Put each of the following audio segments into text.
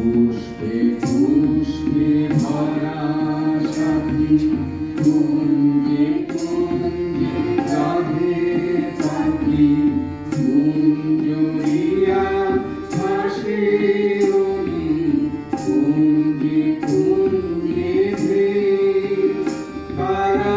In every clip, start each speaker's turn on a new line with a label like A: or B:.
A: পুষ্পে পুষ্পে ভরা সাথী কুঞ্জে কুঞ্জে রাধে পাখি। কুঞ্জরিয়া ভাসে কুঞ্জে কুঞ্জে তারা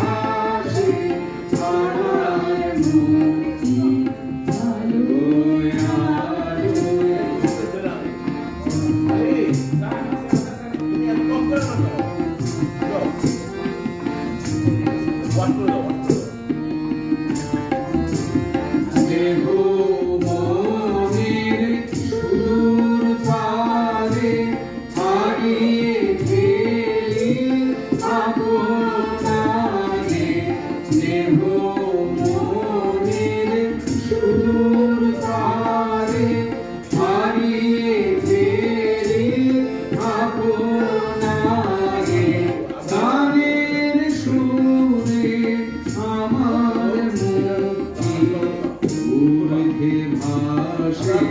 A: ভাসে